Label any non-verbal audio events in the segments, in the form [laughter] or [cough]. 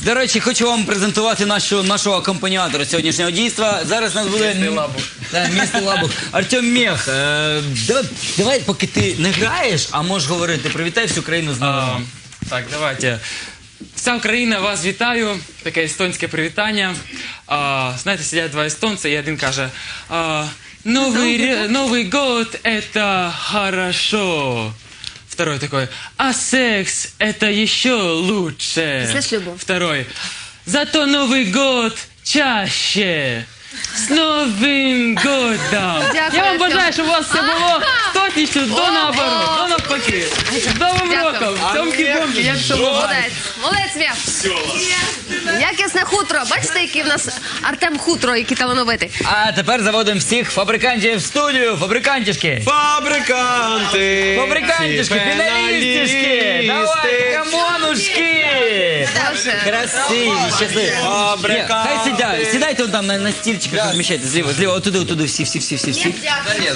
До речі, хочу вам презентувати нашу, нашого акомпаніатора сьогоднішнього дійства. Зараз у нас буде Місний Лабух. Так, місто Лабух. Артем Мех. Е, давай, давай, поки ти не граєш, а можеш говорити. Привітай всю країну з А, новим. так, давайте. Вся Україна, вас вітаю. Таке естонське привітання. А, знаєте, сидять два естонці, і один каже: а, Новий, ре- Новий год это хорошо. Второй такой, а секс это еще лучше. Второй, зато Новый год чаще. З Новим годом! Дякую, Я вам бажаю, щоб у вас все було з точністю до наоборот, до. З Новим роком! Цьомки-бомки, як буває. Молодець, молодець Мєх. Якісне хутро. Бачите, який в нас Артем хутро, який талановитий. А тепер заводимо всіх фабрикантів в студію. Фабрикантішки. Фабриканти! Фабрикантішки, фіналістішки. Давай, камонушки. Красиві, щасливі. Ні. Хай сидять, сідайте вон там на, на стільчиках, розміщайте, зліва, зліва, отуди, отуди, всі, всі, всі, всі, всі.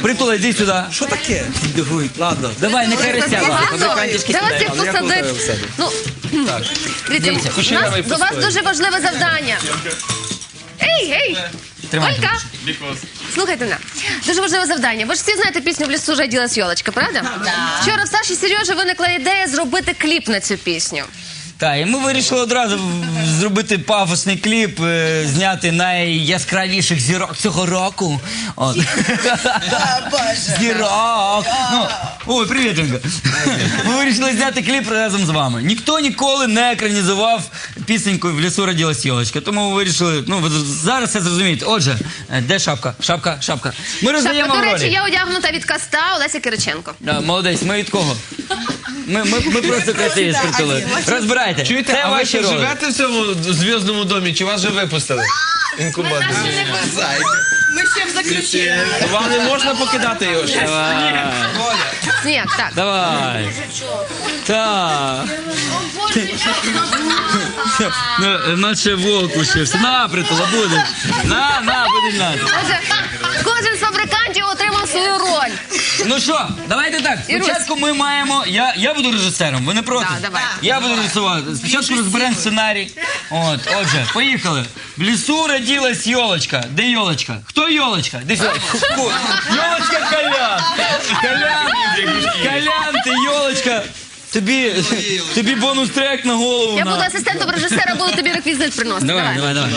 Притула, йди сюди. Що таке? Дуй. Ладно. Давай, нехай розсява. Фабрикантішки Де вас сідають. всіх посадити? Ну, дивіться, у нас, до вас дуже важливе завдання. Ей, ей! Олька! Слухайте мене. Дуже важливе завдання. Ви ж всі знаєте пісню в лісу родилась йолочка, правда? Вчора в Саші Сережі виникла ідея зробити кліп на цю пісню. Так, і ми вирішили одразу зробити пафосний кліп, е, зняти найяскравіших зірок цього року. От. Зірок. Ну, ой, привіт, Інга. Ми вирішили зняти кліп разом з вами. Ніхто ніколи не екранізував пісеньку в лісу родилась йолочка. Тому ми вирішили, ну ви зараз все зрозумієте. Отже, е, де шапка? Шапка, шапка. Ми роздаємо Шапка, до речі, ролі. я одягнута від каста Олеся Кириченко. Да, молодець, ми від кого? Ми, ми, ми просто красиві з. Розбирайте. Чуєте, Це а ви ваші ще живете в цьому зв'язному домі, чи вас вже випустили? Інкубатор. Ми ще в заключенні. Вам не можна покидати його ще? Ні, так. Давай. Так. Ну, наче волк лишився. На, притула, буде. На, на, буде на. Отже, кожен з фабрикантів отримав свою роль. Ну що, давайте так. Спочатку ми маємо. Я, я буду режисером, ви не проти? Так, давай. Я буду рисувати. Спочатку розберемо сценарій. От, отже, поїхали. В лісу родилась йолочка. Де йолочка? Хто йолочка? Де. Ку- Йолочка Колян. Колян. Колян, ти йолочка. Тобі, тобі бонус трек на голову. Я на. буду асистентом режисера, буду тобі реквізит приносити. Давай, давай, давай.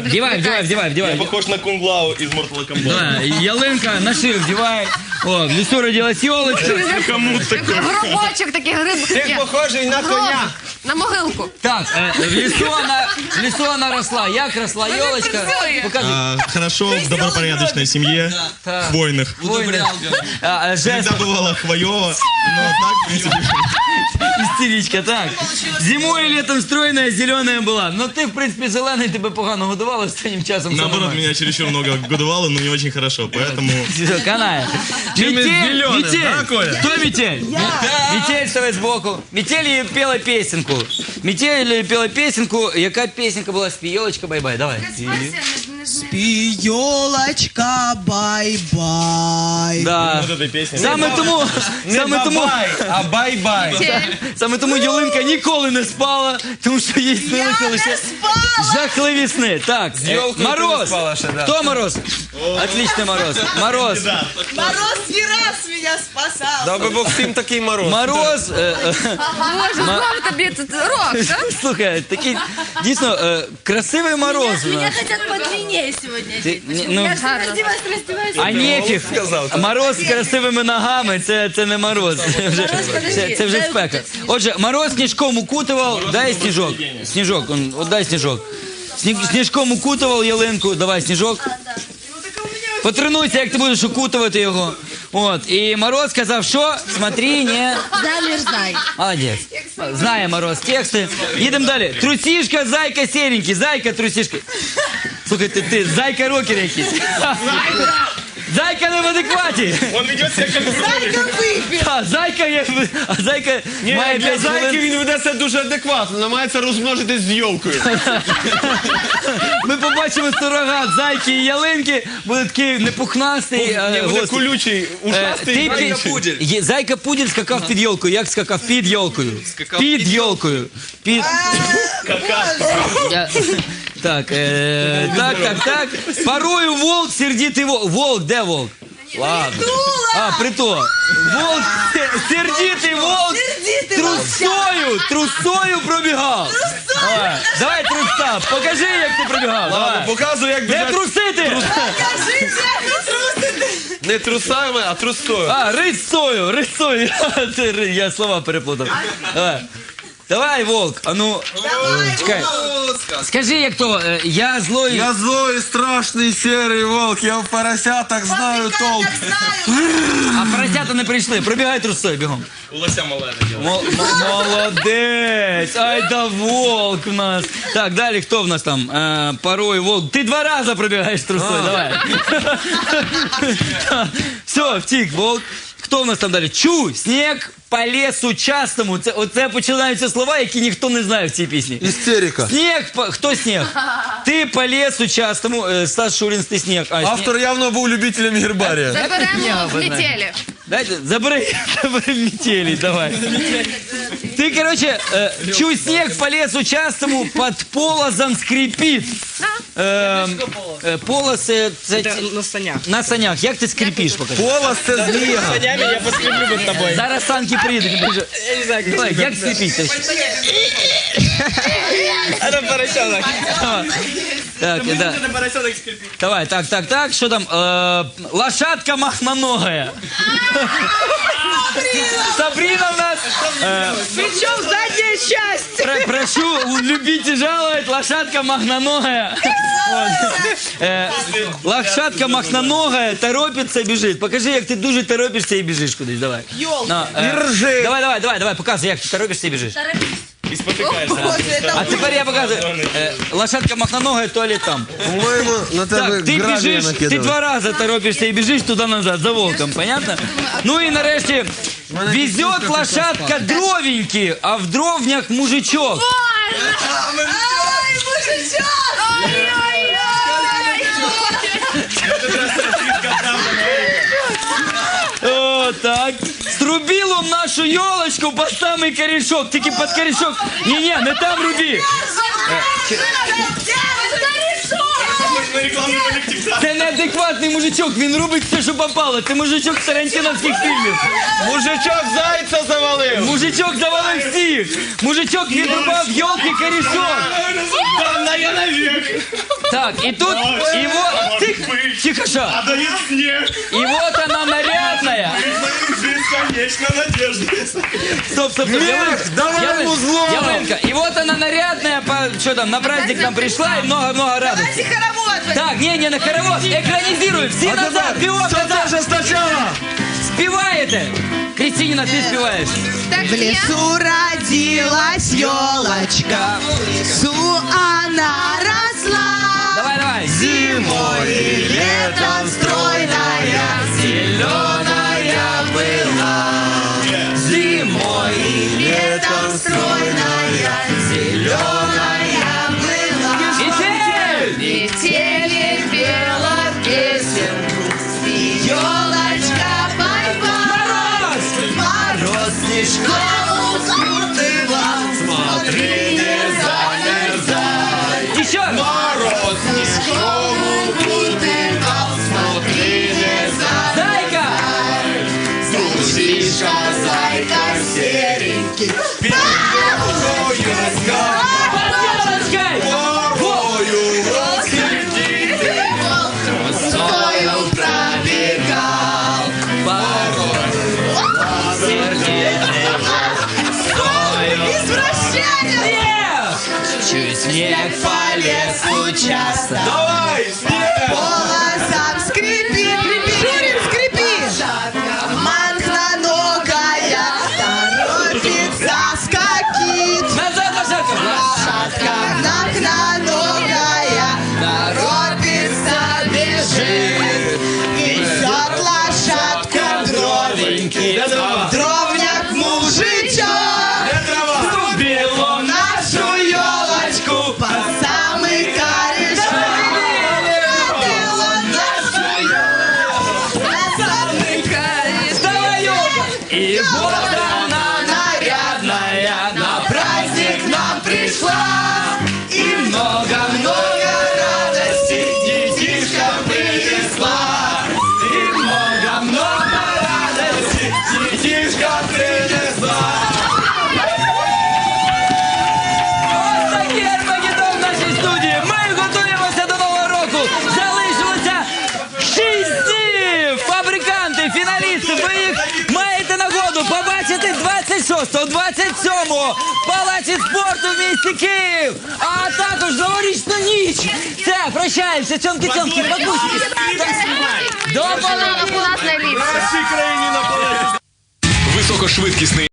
Вдівай, вдівай, вдівай, вдівай. Похож на Кунглау из Mortal Kombat. Да, ялинка на шию вдівай. О, в лісу родилась йолочка. Кому такой? Гробочок такий гриб. Ти похожий на коня. На могилку. Так, е, в лісу вона, в лісу вона росла. Як росла йолочка? Покажи. А, хорошо в добропорядочной семье, хвойных. Воїни. А, е, Жест, Всегда бывало хвоево, но так, в принципе, істеричка, так. Зимою і літом стройна, зелена була. Ну ти, в принципі, зелений, тебе погано годували останнім часом. все наоборот, нормально. меня чересчур много годовало, но не очень хорошо, поэтому... Все, канає. Чим із Метель, зеленим, метель. да, Коля? Хто метель? Метель ставить збоку. Метель їй пела пісеньку. Метель пела пісеньку. Яка пісенька була? елочка, бай-бай, давай. Пійолочка, бай-бай. Да. Вот этой песни. Саме тому, саме тому, Бай, а бай-бай. саме тому Ялинка ніколи не спала, тому що їй снилися лише жахливі сни. Так, е, Йолкою ти не Мороз. спала ще, да. Хто Мороз? Отличний Мороз. Мороз. Мороз не раз меня спасал. Дай би Бог всім такий мороз. Мороз. е, е, Боже, знову тобі тут рок, так? [laughs] Слухай, такий дійсно е, красивий Мороз. у нас. хотят подлиннее сегодня. Ти- ні, ну. А нефіг. сказав, так. Мороз з красивими ногами, це, це не мороз. Це вже, це, це вже спека. Отже, мороз сніжком укутував, дай сніжок. Сніжок, он, от дай сніжок. Сні- Сніжком укутував ялинку, давай сніжок. Потренуйся, як ти будеш укутувати його. От. І Мороз сказав, що смотри, не. Замерзай. Молодець. Знає Мороз тексти. Їдемо далі. Трусішка, зайка, серенький. Зайка, трусішка. Слухайте, ти, зайка рокер якийсь. Зайка не в адекваті. Он ведет себя как Зайка выпил. А зайка є, а зайка має Для 5 зайки хвилин. він веде себе дуже адекватно, намагається розмножитись з йолкою. Ми побачимо сурогат зайки і ялинки. Буде такий непухнастий. е, Ні, буде гострий. колючий, Е, ушастий. ти Є- Зайка Пуділь скакав під йолкою. Як скакав під йолкою? Під йолкою. Під... Я- Так, е, так, так, так. Порою волк, сердитий волк. Волк, де волк? Ладно. А, прито. Волк, се- сердитий волк трусою, трусою пробігав. Давай, давай труса, покажи, як ти пробігав. Ладно, Давай. показуй, як Де біжать трусити? Покажите, как трусите. не трусами, а трустою. А, рисою, рисою. Це [laughs] ри- Я слова переплутав. Давай. Давай, волк, а ну, чекай. Скажи, як то, е, я злой. Я злой, страшний серий волк, я в поросятах знаю толк. А поросята не прийшли. Пробігай трусою бігом. У лося мале Мо- м- Молодець! Ай да волк в нас. Так, далі хто в нас там? Е, порой волк. Ти два рази пробігаєш трусою, давай. [laughs] Все, втік, волк. Хто в нас там далі? Чу, сніг по лісу частому. Це, оце починаються слова, які ніхто не знає в цій пісні. Істерика. Сніг, по- хто сніг? Ти по лісу частому, е, Стас Шурін, ти сніг. А, сніг. Автор явно був любителем гербарія. Заберемо ви метелі. Дайте, забери, [laughs] забери метели, давай. Ты, короче, э, чуй снег по лесу частому, под полозом скрипит. Э, э, полос, э, це- На санях. на санях. Як ти скрипиш, покажи? Полос це змія. Я поскреблю над тобой. Зараз санки приїдуть. покажи. Давай, як скрипить? Та ж- Это поросенок. Так, да. Это поросенок скрипит. Давай, так, так, так, что там? Э, лошадка махноногая. Сабрина у нас. э, Причем задняя часть. Про- прошу любить и жаловать лошадка махноногая. Вот. Е, лошадка махноногая торопиться біжить. Покажи, як ти дуже торопишся і біжиш кудись. Давай. Ёлка. На, е, Держи. Давай, давай, давай, давай, показуй, як ти торопишся і біжиш. И спотыкаешься. Боже, это А тепер я показую. Е, лошадка махноногая, туалет там. По-моєму, на тебе Так, ти гравія біжиш, ти накидали. два рази торопишся і біжиш туди-назад, за волком, понятно? Ну і нарешті, везет лошадка дровеньки, а в дровнях мужичок. Ай, мужичок! О, так. Струбил он нашу елочку под самый корешок. Тільки под корешок. Не-не, не там руби. Мы рекламировали в Це неадекватний мужичок, він робить все, що попало. Це мужичок з тарантиновських фільмів. Мужичок зайця завалив. Мужичок завалив всіх. Мужичок відрубав йолки корешок. Да, я навек. Так, і тут, і вот, тих, тихоша. Дает снег. І вот она нарядная. Бесконечно надежды. Стоп, стоп, стоп. Ялинка, давай Ялин- музло. Ялинка. И вот она нарядная, по, что там, на праздник нам пришла и много-много радости. Давайте хоровод. Так, не, не на хоровод, экранизируй, все назад, бегом назад. Це спочатку. Спеваете. Кристинина, ты спеваешь. Так, В лесу родилась елочка, в лесу она росла. Давай, давай. Зимой и летом стройная, Мороз снежком Снег По часто Давай, 26-го, 27-го в Палаці спорту в місті Київ. А також новорічну ніч. Все, прощаємося. Цьомки, цьомки, бабусики. До Нашій країні на Палаці. Високошвидкісний